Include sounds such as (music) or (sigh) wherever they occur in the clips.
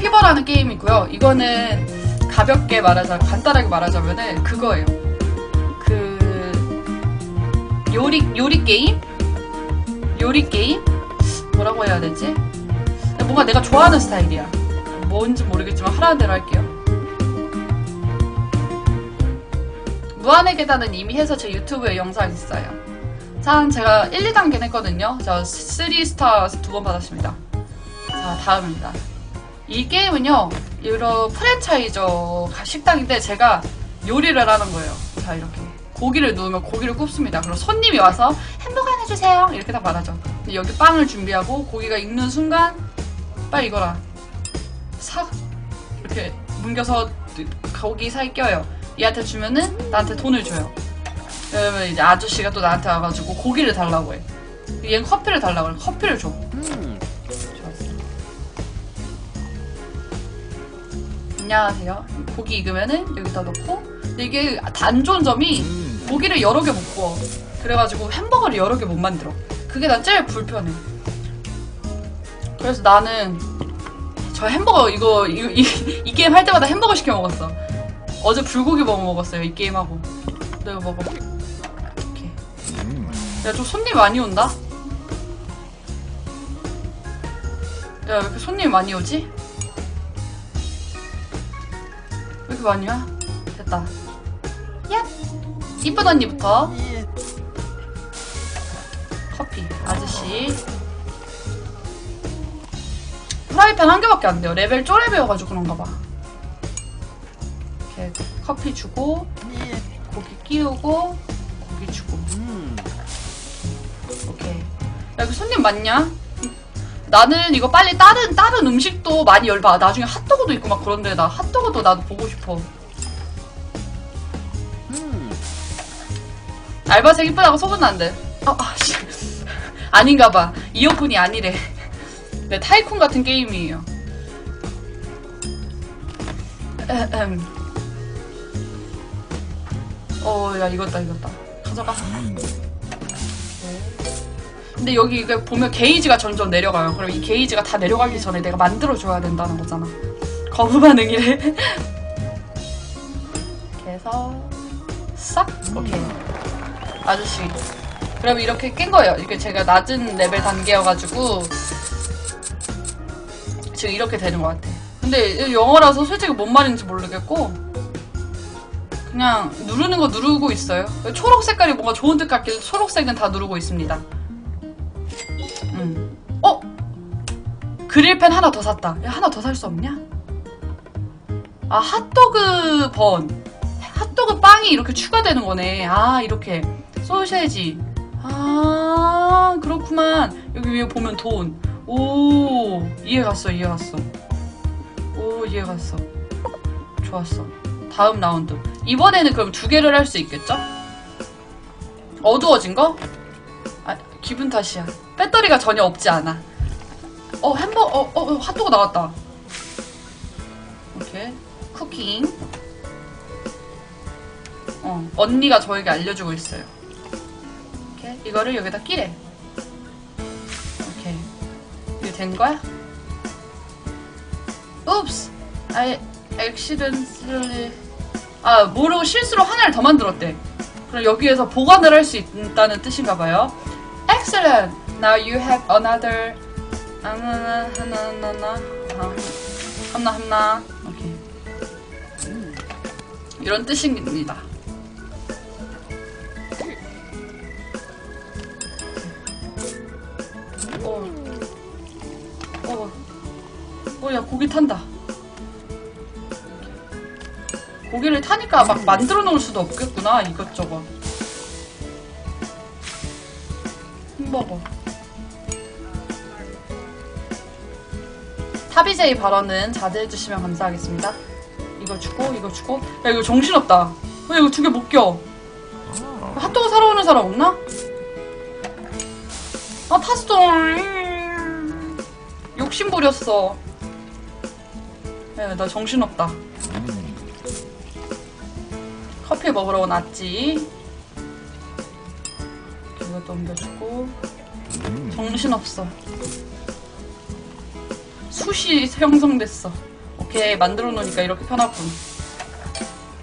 피버라는 게임이고요. 이거는 가볍게 말하자, 간단하게 말하자면은 그거예요. 그 요리 요리 게임? 요리 게임? 뭐라고 해야 되지? 뭔가 내가 좋아하는 스타일이야. 뭔지 모르겠지만 하라는 대로 할게요. 무한의 계단은 이미 해서 제 유튜브에 영상 있어요. 참 제가 1, 2단계 했거든요. 저 3스타 두 번 받았습니다. 자 다음입니다. 이 게임은요 여러 프랜차이저 식당인데 제가 요리를 하는 거예요. 자 이렇게 고기를 누우면 고기를 굽습니다. 그럼 손님이 와서 햄버거 하나 주세요 이렇게 딱 말하죠. 여기 빵을 준비하고 고기가 익는 순간 빨리 이거라 싹 이렇게 뭉겨서 고기 사이 껴요. 얘한테 주면은 나한테 돈을 줘요. 그러면 이제 아저씨가 또 나한테 와가지고 고기를 달라고 해. 얘는 커피를 달라고 해. 커피를 줘. 안녕하세요. 고기 익으면은 여기다 넣고 근데 이게 안 좋은 점이 고기를 여러 개 못 구워. 그래가지고 햄버거를 여러 개 못 만들어. 그게 난 제일 불편해. 그래서 나는 저 햄버거 이거 이, 이, 이 게임 할 때마다 햄버거 시켜 먹었어. 어제 불고기 먹어 먹었어요 이 게임 하고. 내가 먹어. 이렇게. 야 좀 손님 많이 온다. 야, 왜 이렇게 손님 많이 오지? 많이 와? 됐다. 야! 이쁜 언니부터. 커피, 아저씨. 프라이팬 한 개밖에 안 돼요. 레벨 쪼레배여가지고 그런가 봐. 이렇게 커피 주고, 고기 끼우고, 고기 주고. 오케이. 야, 여기 손님 많냐? 나는 이거 빨리 다른 다른 음식도 많이 열봐. 나중에 핫도그도 있고 막 그런데 나 핫도그도 나도 보고 싶어. 알바생 이쁘다고 소문 난대. 아, 아 씨. (laughs) 아닌가 봐. 이어폰이 아니래. 네, 타이쿤 같은 게임이에요. 어, 야, 익었다, 익었다. 가져가. 근데 여기 이게 보면 게이지가 점점 내려가요. 그럼 이 게이지가 다 내려가기 전에 내가 만들어줘야 된다는 거잖아. 거부 반응이래. (laughs) 이렇게 해서 싹 오케이. 아저씨. 그럼 이렇게 깬 거예요. 이게 제가 낮은 레벨 단계여가지고 지금 이렇게 되는 것 같아. 근데 영어라서 솔직히 뭔 말인지 모르겠고 그냥 누르는 거 누르고 있어요. 초록 색깔이 뭔가 좋은 뜻 같길래 초록색은 다 누르고 있습니다. 그릴팬 하나 더 샀다. 야, 하나 더 살 수 없냐? 아, 핫도그 번. 핫도그 빵이 이렇게 추가되는 거네. 아, 이렇게. 소세지. 아, 그렇구만. 여기 위에 보면 돈. 오, 이해 갔어, 이해 갔어. 오, 이해 갔어. 좋았어. 다음 라운드. 이번에는 그럼 두 개를 할 수 있겠죠? 어두워진 거? 아, 기분 탓이야. 배터리가 전혀 없지 않아. 어, 햄버거, 어, 어, 어, 핫도그 나왔다. 이렇게. 쿠킹. 어, 언니가 저에게 알려주고 있어요. 이렇게. 이거를 여기다 끼래. 이렇게. 이게 된 거야? Oops! I accidentally. 아, 모르고 실수로 하나를 더 만들었대. 그럼 여기에서 보관을 할 수 있다는 뜻인가 봐요. Excellent. Now you have another. 하나 하나 하나 하나 하나. 오케이. 이런 뜻입니다. 어. 어. 어, 야, 고기 탄다. 고기를 타니까 막 만들어 놓을 수도 없겠구나, 이것저것. 햄버 거. 타비제이 발언은 자제해 주시면 감사하겠습니다. 이거 주고, 이거 주고. 야, 이거 정신없다. 왜 이거 두 개 못 껴? 핫도그 사러 오는 사람 없나? 아, 탔어. 욕심 부렸어. 야, 나 정신없다. 커피 먹으러 왔지. 이것도 옮겨주고. 정신없어. 숱이 형성됐어. 이렇게 만들어 놓으니까 이렇게 편하군.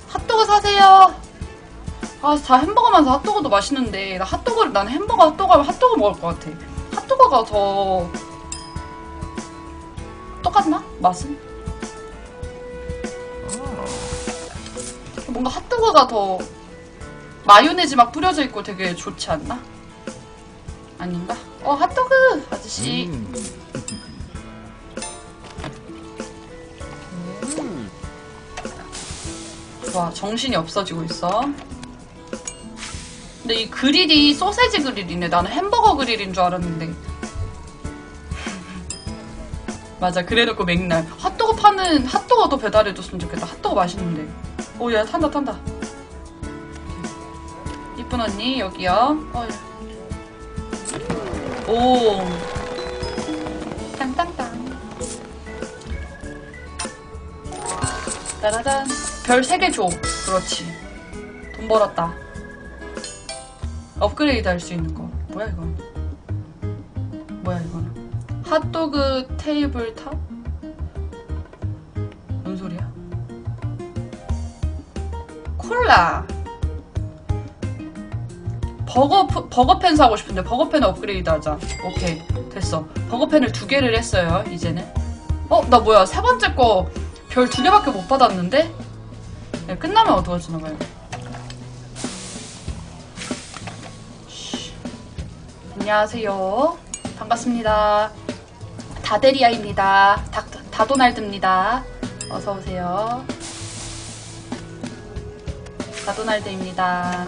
핫도그 사세요. 아, 다 햄버거만 사. 핫도그도 맛있는데 나 핫도그를 난 햄버거 핫도그 하면 핫도그 먹을 것 같아. 핫도그가 더 똑같나? 맛은? 뭔가 핫도그가 더 마요네즈 막 뿌려져 있고 되게 좋지 않나? 아닌가? 어 핫도그 아저씨 좋 아 정신이 없어지고 있어. 근데 이 그릴이 소세지 그릴이네. 나는 햄버거 그릴인 줄 알았는데. (laughs) 맞아 그래놓고 맥날. 핫도그 파는 핫도그도 배달해줬으면 좋겠다. 핫도그 맛있는데. 오야 탄다 탄다. 이쁜 언니 여기요. 어, 야. 오. 땅땅땅 따라단 별 3개 줘. 그렇지. 돈 벌었다. 업그레이드 할 수 있는 거. 뭐야 이거 뭐야 이거는 핫도그 테이블 탑? 뭔 소리야? 콜라! 버거 버거펜 사고 싶은데 버거펜 업그레이드 하자. 오케이. 됐어. 버거펜을 두 개를 했어요 이제는. 어 나 뭐야. 세 번째 거 별 두 개밖에 못 받았는데 네, 끝나면 어두워지나 봐요 쉬. 안녕하세요 반갑습니다 다데리아입니다 다, 다도날드입니다 어서 오세요 다도날드입니다 자.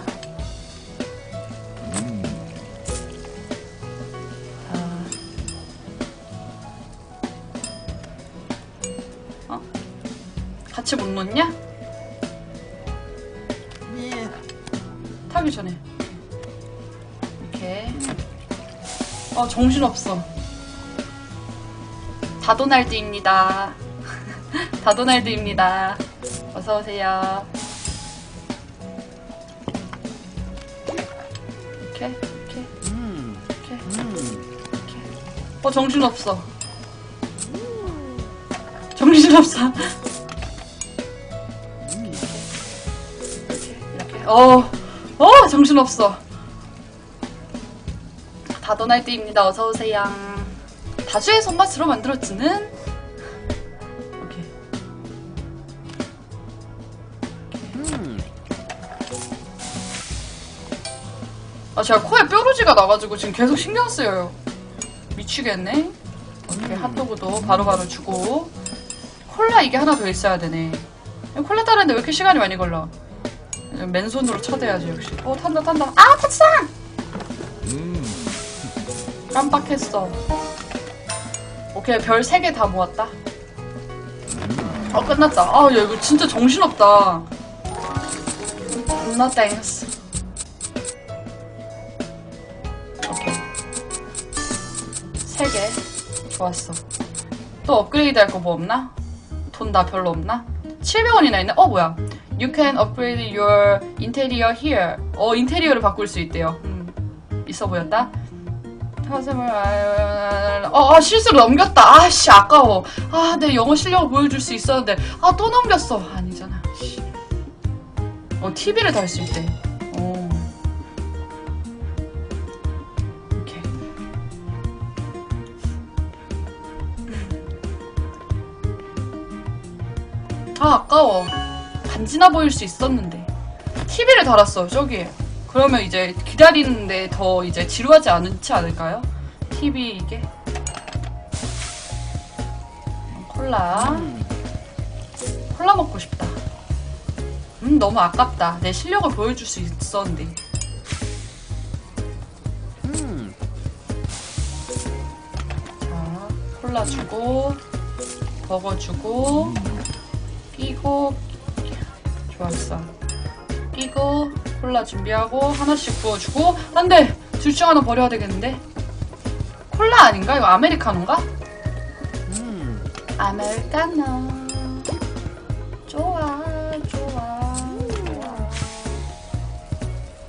어? 같이 못 놓냐? 타기 전에. 이렇게. 어 정신없어. 다도날드입니다. (laughs) 다도날드입니다. 어서오세요. 이렇게 이렇게. 이렇게. 이렇게. 어 정신없어. 정신없어. (laughs) 이렇게 이렇게. 어, 어 정신없어. 다도날드입니다. 어서오세요. 다수의 손맛으로 만들어지는. 오케이. 아 제가 코에 뾰루지가 나가지고 지금 계속 신경 쓰여요. 미치겠네. 오케이 핫도그도 바로바로 주고. 콜라 이게 하나 더 있어야 되네. 콜라 따르는데 왜 이렇게 시간이 많이 걸려 맨손으로 쳐대야지 역시. 어 탄다 탄다. 아 타치상 깜빡했어. 오케이 별 3개 다 모았다. 어 끝났다. 아야 이거 진짜 정신없다. 존나 땡스. 오케이. 3개. 좋았어. 또 업그레이드 할 거 뭐 없나? 돈나 별로 없나? 700원이나 있네. 어 뭐야 You can upgrade your interior here 어 인테리어를 바꿀 수 있대요 음, 있어 보였다 어, 아, 실수로 넘겼다. 아씨 아까워. 아, 내 영어 실력을 보여줄 수 있었는데 아 또 넘겼어. 아니잖아. 씨. 어, TV를 달 수 있대. 어. 오케이. 아 아까워. 반지나 보일 수 있었는데 TV를 달았어 저기. 그러면 이제 기다리는데 더 이제 지루하지 않지 않을까요? TV 이게 콜라 콜라 먹고 싶다. 음 너무 아깝다. 내 실력을 보여줄 수 있었는데. 자 콜라 주고 버거 주고 끼고 좋았어. 끼고 콜라 준비하고 하나씩 부어주고 안돼! 둘 중 하나 버려야 되겠는데? 콜라 아닌가? 이거 아메리카노인가? 아메리카노. 좋아 좋아 좋아.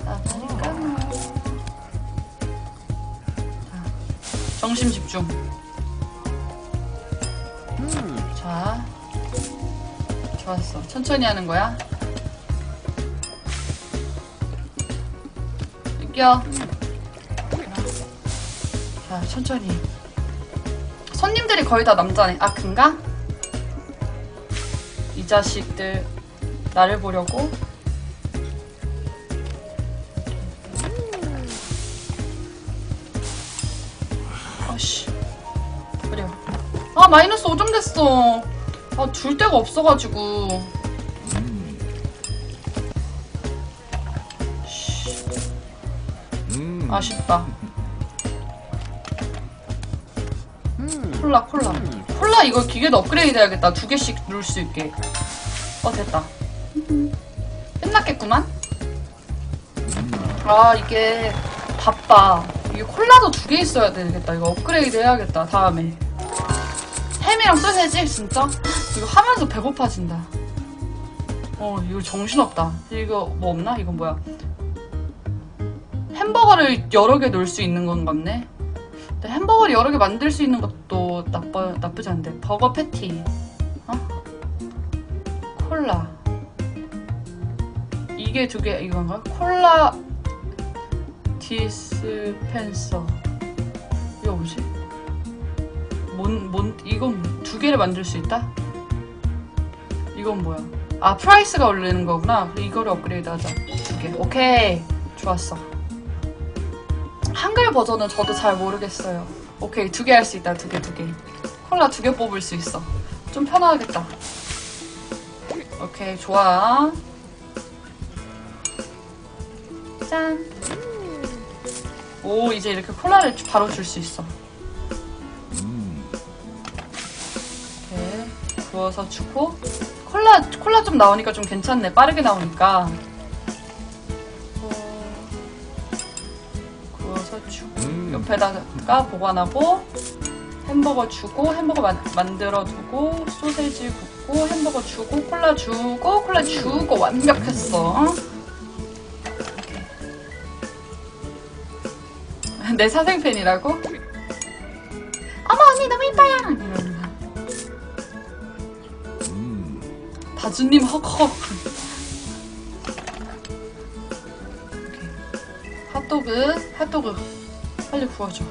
아메리카노. 자, 정심 집중. 자 좋았어. 천천히 하는 거야. 이겨. 자, 천천히. 손님들이 거의 다 남자네. 아, 큰가? 이 자식들 나를 보려고? 아씨. 그래요. 아, 마이너스 5점 됐어. 아, 줄 데가 없어가지고. 아쉽다. 콜라, 콜라. 콜라 이거 기계도 업그레이드 해야겠다. 두 개씩 누를 수 있게. 어, 됐다. 끝났겠구만? 아, 이게 바빠. 이게 콜라도 두 개 있어야 되겠다. 이거 업그레이드 해야겠다. 다음에. 햄이랑 소세지? 진짜? 이거 하면서 배고파진다. 어, 이거 정신없다. 이거 뭐 없나? 이건 뭐야? 햄버거를 여러 개 넣을 수 있는 건 같네. 근데 햄버거를 여러 개 만들 수 있는 것도 나빠, 나쁘지 않은데. 버거 패티. 어? 콜라. 이게 두 개, 이건가? 콜라 디스펜서. 이거 뭐지? 뭔, 뭔, 이건 두 개를 만들 수 있다? 이건 뭐야? 아, 프라이스가 올리는 거구나. 이거를 업그레이드 하자. 두 개. 오케이. 좋았어. 한글 버전은 저도 잘 모르겠어요. 오케이. 두 개 할 수 있다. 두 개, 두 개. 콜라 두 개 뽑을 수 있어. 좀 편하겠다. 오케이. 좋아. 짠. 오, 이제 이렇게 콜라를 바로 줄 수 있어. 이렇게 부어서 주고 콜라 콜라 좀 나오니까 좀 괜찮네 빠르게 나오니까 옆에다가 보관하고 햄버거 주고 햄버거 만, 만들어 두고 소세지 굽고 햄버거 주고 콜라 주고 콜라 주고 완벽했어. (laughs) 내 사생팬이라고? 어머 언니 너무 이뻐요. 다주님 헉헉. 핫도그, 핫도그. 빨리 구워줘.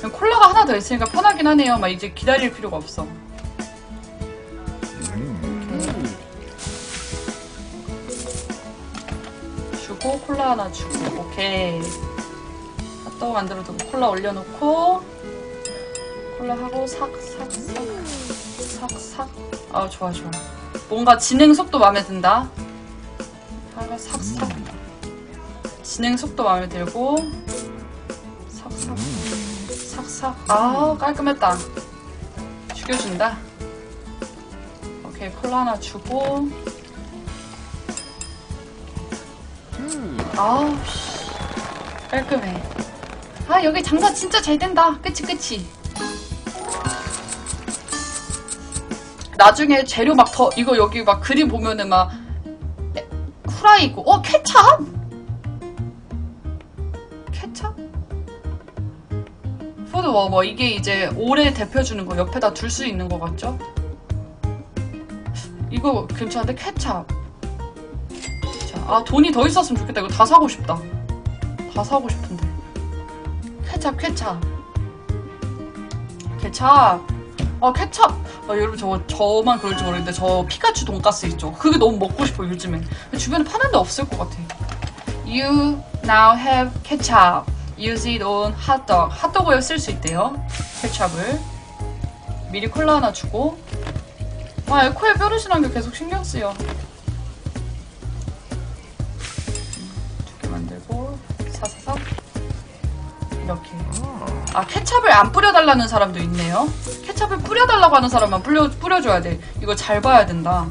그냥 콜라가 하나 더 있으니까 편하긴 하네요. 막 이제 기다릴 필요가 없어. 이렇게. 주고, 콜라 하나 주고. 오케이. 핫도그 만들어두고 콜라 올려놓고, 콜라 하고 삭, 삭, 삭. 삭, 삭. 아, 좋아, 좋아. 뭔가 진행 속도 마음에 든다. 하가 삭삭. 진행 속도 마음에 들고. 삭삭. 아, 깔끔했다. 죽여준다. 오케이, 콜라 하나 주고. 아우, 씨. 깔끔해. 아, 여기 장사 진짜 잘 된다. 그치, 그치. 나중에 재료 막 더 이거 여기 막 그림 보면은 막 에, 후라이 있고 어 케찹? 케찹? 푸드 워머 이게 이제 오래 데펴주는 거 옆에다 둘 수 있는 거 같죠? 이거 괜찮은데? 케찹. 자, 아 돈이 더 있었으면 좋겠다. 이거 다 사고 싶다. 다 사고 싶은데. 케찹 케찹. 케찹. 아 케찹. 아, 여러분 저 저만 그럴지 모르겠는데 저 피카츄 돈가스 있죠? 그게 너무 먹고 싶어 요즘에 주변에 파는 데 없을 것 같아. You now have ketchup Use it on dog. 핫도그에 쓸 수 있대요. 케찹을. 미리 콜라 하나 주고. 아 에코에 뾰루신한 게 계속 신경 쓰여. 두 개 만들고 사사사. 이렇게. 아 케찹을 안 뿌려달라는 사람도 있네요. 케찹을 뿌려달라고 하는 사람만 뿌려 뿌려줘야 돼. 이거 잘 봐야 된다.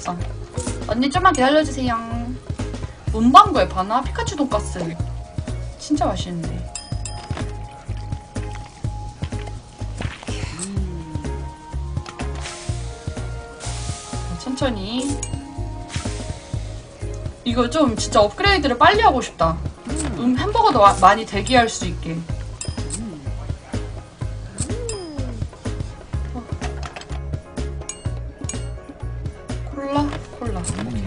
없어. 언니 좀만 기다려주세요. 문방구에 파나 피카츄 돈가스. 진짜 맛있는데. 천천히 이거 좀 진짜 업그레이드를 빨리 하고 싶다. 음, 햄버거도 와- 많이 대기할 수 있게. 콜라? 콜라. 오케이.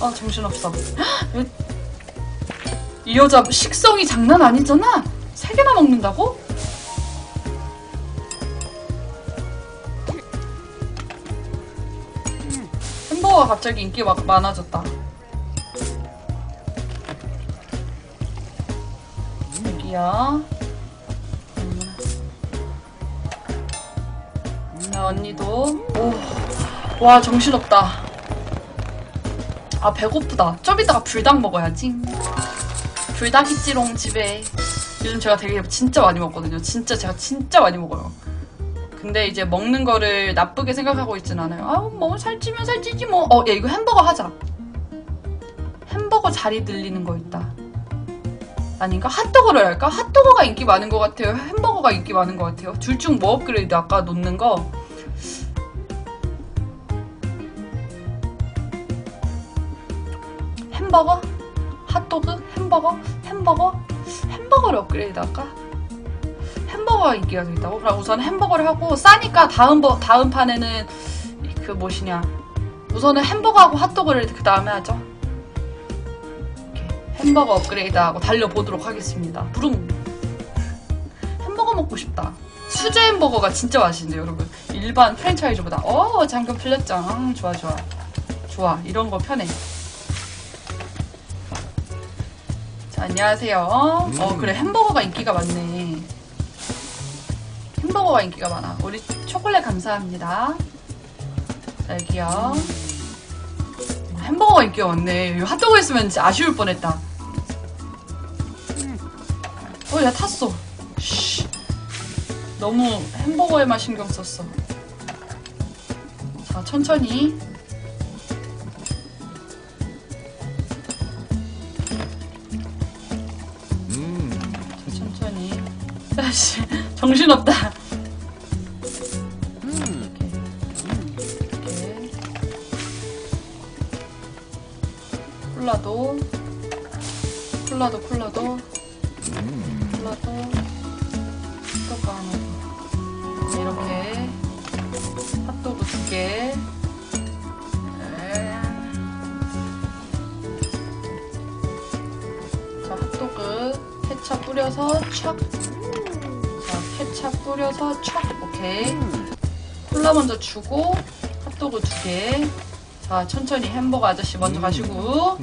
아, 정신없어. 헉, 이 여자 식성이 장난 아니잖아? 세 개나 먹는다고? 햄버거가 갑자기 인기 막 많아졌다. 여기요. 언니도. 오. 와, 정신없다. 아, 배고프다. 좀 이따가 불닭 먹어야지. 불닭 있지롱, 집에. 요즘 제가 되게 진짜 많이 먹거든요. 진짜 제가 진짜 많이 먹어요. 근데 이제 먹는 거를 나쁘게 생각하고 있진 않아요. 아우, 뭐, 살찌면 살찌지 뭐. 어, 야, 이거 햄버거 하자. 햄버거 자리 늘리는 거 있다. 아닌가? 핫도그를 할까? 핫도그가 인기 많은 것 같아요. 햄버거가 인기 많은 것 같아요. 둘 중 뭐 업그레이드 아까 놓는 거. 햄버거? 핫도그? 햄버거? 햄버거? 햄버거를 업그레이드 할까? 햄버거가 인기가 좀 있다고? 그럼 우선 햄버거를 하고 싸니까 다음 버, 다음 판에는 그 무엇이냐 우선은 햄버거하고 핫도그를 그 다음에 하죠 햄버거 업그레이드하고 달려보도록 하겠습니다 부릉 햄버거 먹고 싶다 수제 햄버거가 진짜 맛있는데 여러분 일반 프랜차이즈보다 어 잠깐 풀렸죠 음, 좋아 좋아 좋아 이런 거 편해 안녕하세요 어 그래 햄버거가 인기가 많네 햄버거가 인기가 많아. 우리 초콜릿 감사합니다. 자, 여기요. 햄버거가 인기가 많네. 이거 핫도그 했으면 진짜 아쉬울 뻔했다. 어, 야, 탔어. 쉬. 너무 햄버거에만 신경 썼어. 자, 천천히. 아씨, 정신없다. 콜라도. 콜라도, 콜라도. 콜라도. 핫도그 하나. 네, 이렇게. 핫도그 두 개. 네. 자, 핫도그 케찹 뿌려서 촥. 자, 케찹 뿌려서 촥. 오케이. 콜라 먼저 주고 핫도그 두 개. 자, 천천히 햄버거 아저씨 먼저 가시고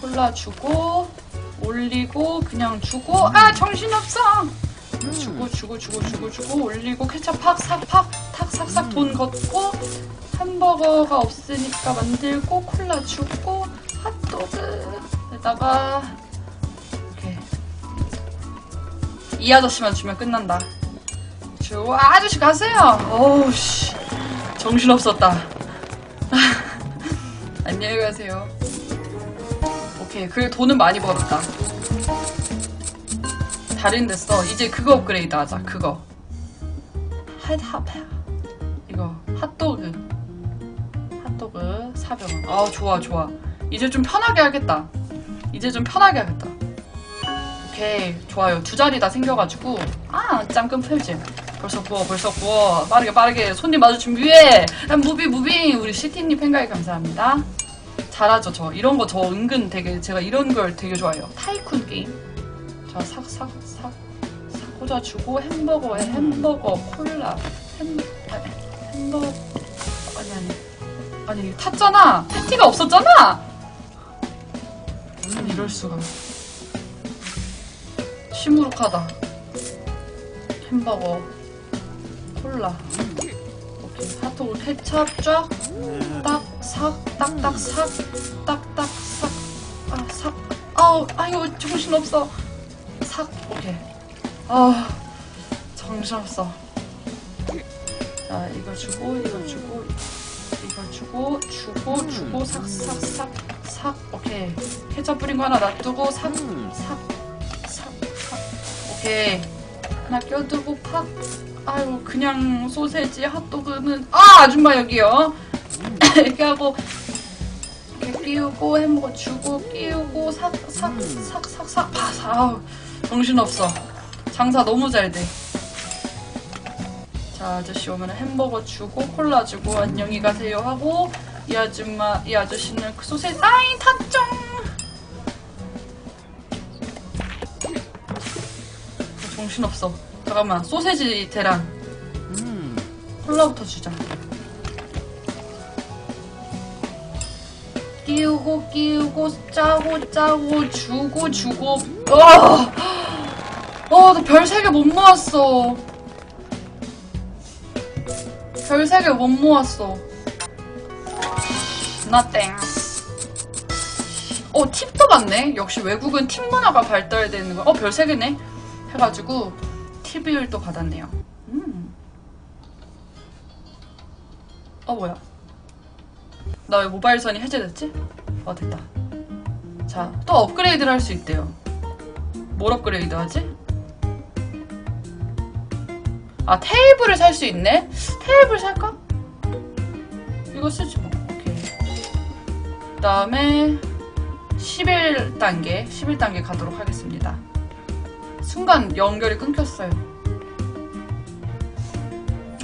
콜라 주고 올리고 그냥 주고 아 정신없어. 주고 주고 주고 주고 주고 올리고 케찹 팍삭팍 탁삭삭 돈 걷고 햄버거가 없으니까 만들고 콜라 주고 핫도그에다가 이렇게 이 아저씨만 주면 끝난다. 아저씨 가세요. 어우 씨 정신 없었다. (laughs) 안녕히 가세요. 오케이 그 돈은 많이 벌었다. 다른 데 써. 이제 그거 업그레이드 하자. 그거. 핫핫 이거 핫도그. 핫도그 400원. 아 좋아 좋아. 이제 좀 편하게 하겠다. 이제 좀 편하게 하겠다. 오케이 좋아요. 두 자리 다 생겨가지고 아 짱끔 풀지. 벌써 구워 벌써 구워 빠르게 빠르게 손님 마주 준비해. 아, 무비 무비 우리 시티님 팬가이 감사합니다. 잘하죠 저 이런 거 저 은근 되게 제가 이런 걸 되게 좋아해요. 타이쿤 게임. 자, 삭, 삭, 삭, 삭 꽂아주고 햄버거에 햄버거, 콜라, 햄, 아니, 햄버거, 아니, 아니. 아니, 탔잖아! 패티가 없었잖아! 아니, 이럴 수가. 시무룩하다. 햄버거, 콜라. 오케이, 케찹 쫙, 딱, 삭, 딱, 딱, 삭, 딱, 딱, 삭, 아, 삭. 아우, 아유, 정신 없어. 삭. 오케이. 아 정신 없어. 자 이거 주고 이거 주고 이거 주고 주고 주고 삭삭삭 삭. 오케이. 케첩 뿌린 거 하나 놔두고 삭 삭삭삭. 오케이. 하나 껴두고 팍 아유 그냥 소세지 핫도그는 아 아줌마 여기요. (laughs) 이렇게 하고 이렇게 끼우고 햄버거 주고 끼우고 삭삭삭삭삭 파사 아우 정신없어. 장사 너무 잘돼. 자 아저씨 오면 햄버거 주고 콜라 주고 안녕히 가세요 하고 이 아줌마 이 아저씨는 그 소세지 아이 탔죠. 정신없어 잠깐만 소세지 대란 콜라부터 주자 끼우고 끼우고 짜고 짜고 주고 주고 어! 어, 별세 개 못 모았어. 별 세 개 못 모았어. nothing. 어, 팁도 받네. 역시 외국은 팁 문화가 발달되는 거. 어, 별 세 개네. 해가지고 또 받았네요. 음. 어, 뭐야. 나 왜 모바일 선이 해제됐지? 어, 됐다. 자, 또 업그레이드를 할 수 있대요. 뭘 업그레이드 하지? 아, 테이블을 살 수 있네? 테이블 살까? 이거 쓰지 뭐. 오케이. 그 다음에 11단계, 11단계 가도록 하겠습니다. 순간 연결이 끊겼어요.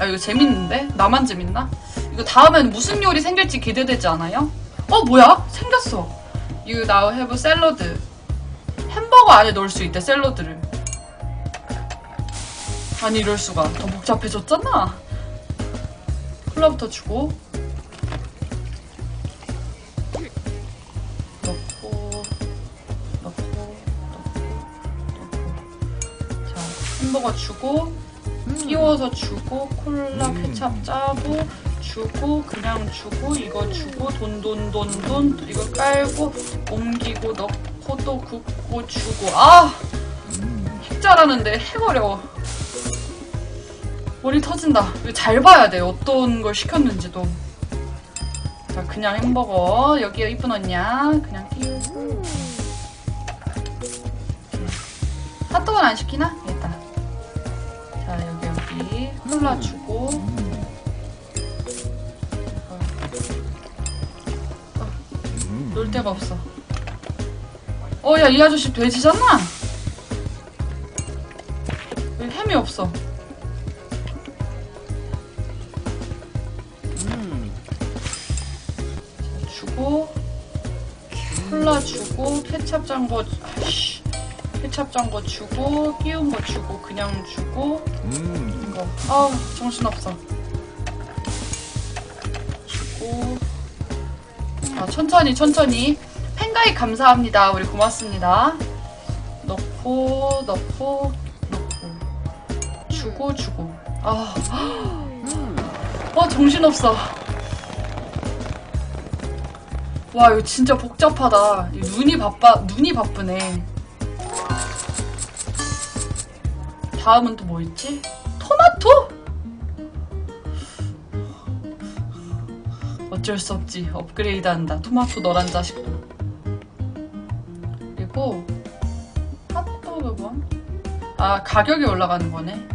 아, 이거 재밌는데? 나만 재밌나? 이거 다음엔 무슨 요리 생길지 기대되지 않아요? 어, 뭐야? 생겼어. You now have 샐러드. 햄버거 안에 넣을 수 있대, 샐러드를. 아니, 이럴 수가. 더 복잡해졌잖아. 콜라부터 주고. 주고, 끼워서 주고, 콜라 케찹 짜고, 주고, 그냥 주고, 이거 주고, 돈, 돈, 돈, 돈, 이거 깔고, 옮기고, 넣고, 또 굽고, 주고. 아! 핵 잘하는데 핵 어려워. 머리 터진다. 이거 잘 봐야 돼. 어떤 걸 시켰는지도. 자, 그냥 햄버거. 여기에 이쁜 언니야. 그냥 띄우고. 핫도그는 안 시키나? 됐다. 자, 여기, 여기. 콜라 주고. 놀 데가 없어. 어, 야, 이 아저씨 돼지잖아? 왜 햄이 없어? 주고 콜라 주고 케찹 짠거 아이씨 케찹 짠거 주고 끼운 거 주고 그냥 주고. 이거 아우 정신없어. 주고. 아 천천히 천천히. 팬가입 감사합니다. 우리 고맙습니다. 넣고 넣고 넣고. 주고 주고. 아. 어, 정신없어. 와 이거 진짜 복잡하다. 이 눈이 바빠 눈이 바쁘네. 다음은 또 뭐 있지? 토마토? 어쩔 수 없지. 업그레이드 한다. 토마토 너란 자식도. 그리고 핫도그 번. 아 가격이 올라가는 거네.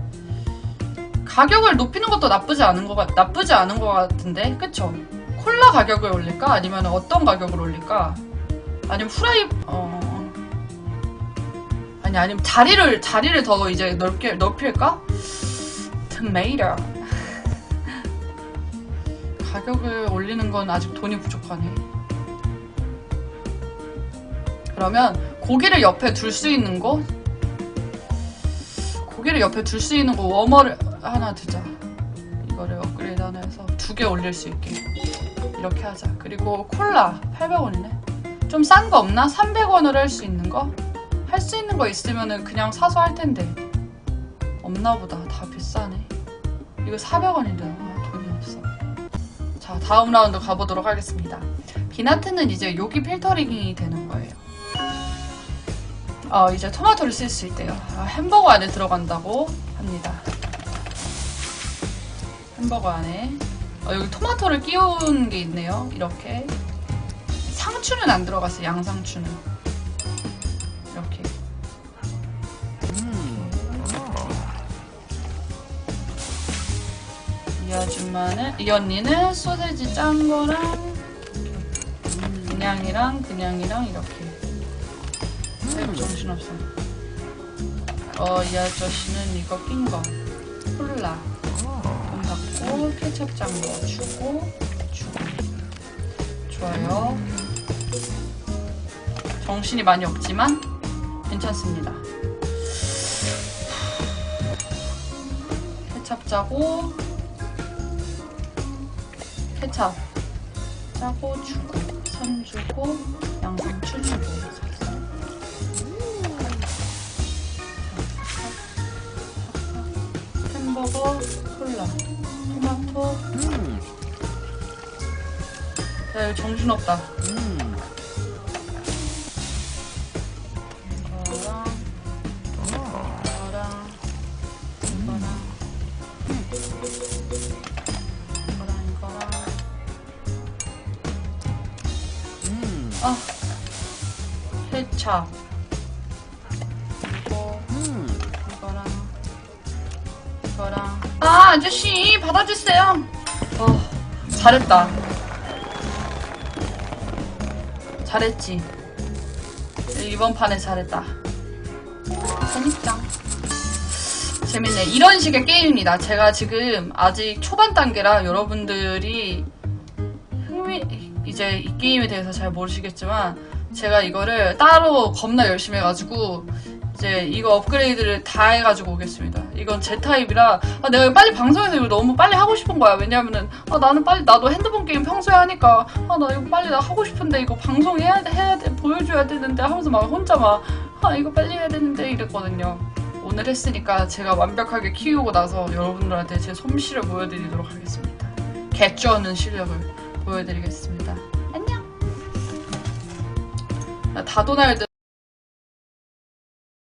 가격을 높이는 것도 나쁘지 않은 거 같, 나쁘지 않은 거 같은데, 그쵸? 콜라 가격을 올릴까? 아니면 어떤 가격을 올릴까? 아니면 후라이 어 아니 아니면 자리를 자리를 더 이제 넓게 넓힐까? 토마토 가격을 올리는 건 아직 돈이 부족하네. 그러면 고기를 옆에 둘 수 있는 거 고기를 옆에 둘 수 있는 거 워머를 하나 두자. 이거를 업그레이드 하나 해서 두 개 올릴 수 있게. 이렇게 하자. 그리고 콜라 800원이네. 좀 싼 거 없나? 300원으로 할 수 있는 거? 할 수 있는 거 있으면은 그냥 사서 할 텐데. 없나 보다. 다 비싸네. 이거 400원인데 아, 돈이 없어. 자, 다음 라운드 가보도록 하겠습니다. 비나트는 이제 여기 필터링이 되는 거예요. 어, 이제 토마토를 쓸 수 있대요. 아, 햄버거 안에 들어간다고 합니다. 햄버거 안에. 어, 여기 토마토를 끼운 게 있네요. 이렇게. 상추는 안 들어갔어요. 양상추는. 아줌마는 이 언니는 소세지 짠 거랑 그냥이랑 그냥이랑 이렇게. 아이고 정신없어 어이 아저씨는 이거 낀거. 콜라. 돈 받고 케첩장 넣어주고 주고. 좋아요. 정신이 많이 없지만 괜찮습니다. 케찹 짜고 케찹 짜고 주고 선 주고 양상추 주고. 햄버거 콜라 토마토. 야 이거 정신없다 케찹 이거 이거랑 이거랑. 아 아저씨 받아주세요. 어 잘했다. 잘했지. 이번 판에 잘했다. 재밌다. 재밌네. 이런 식의 게임입니다. 제가 지금 아직 초반 단계라 여러분들이 흥미, 이제 이 게임에 대해서 잘 모르시겠지만, 제가 이거를 따로 겁나 열심히 해가지고, 이제 이거 업그레이드를 다 해가지고 오겠습니다. 이건 제 타입이라, 아, 내가 빨리 방송에서 이거 너무 빨리 하고 싶은 거야. 왜냐면은, 아, 나는 빨리, 나도 핸드폰 게임 평소에 하니까, 아, 나 이거 빨리 나 하고 싶은데, 이거 방송해야 돼, 해야 돼, 보여줘야 되는데 하면서 막 혼자 막, 아, 이거 빨리 해야 되는데 이랬거든요. 오늘 했으니까 제가 완벽하게 키우고 나서 여러분들한테 제 솜씨를 보여드리도록 하겠습니다. 개쩌는 실력을 보여드리겠습니다. 다도날드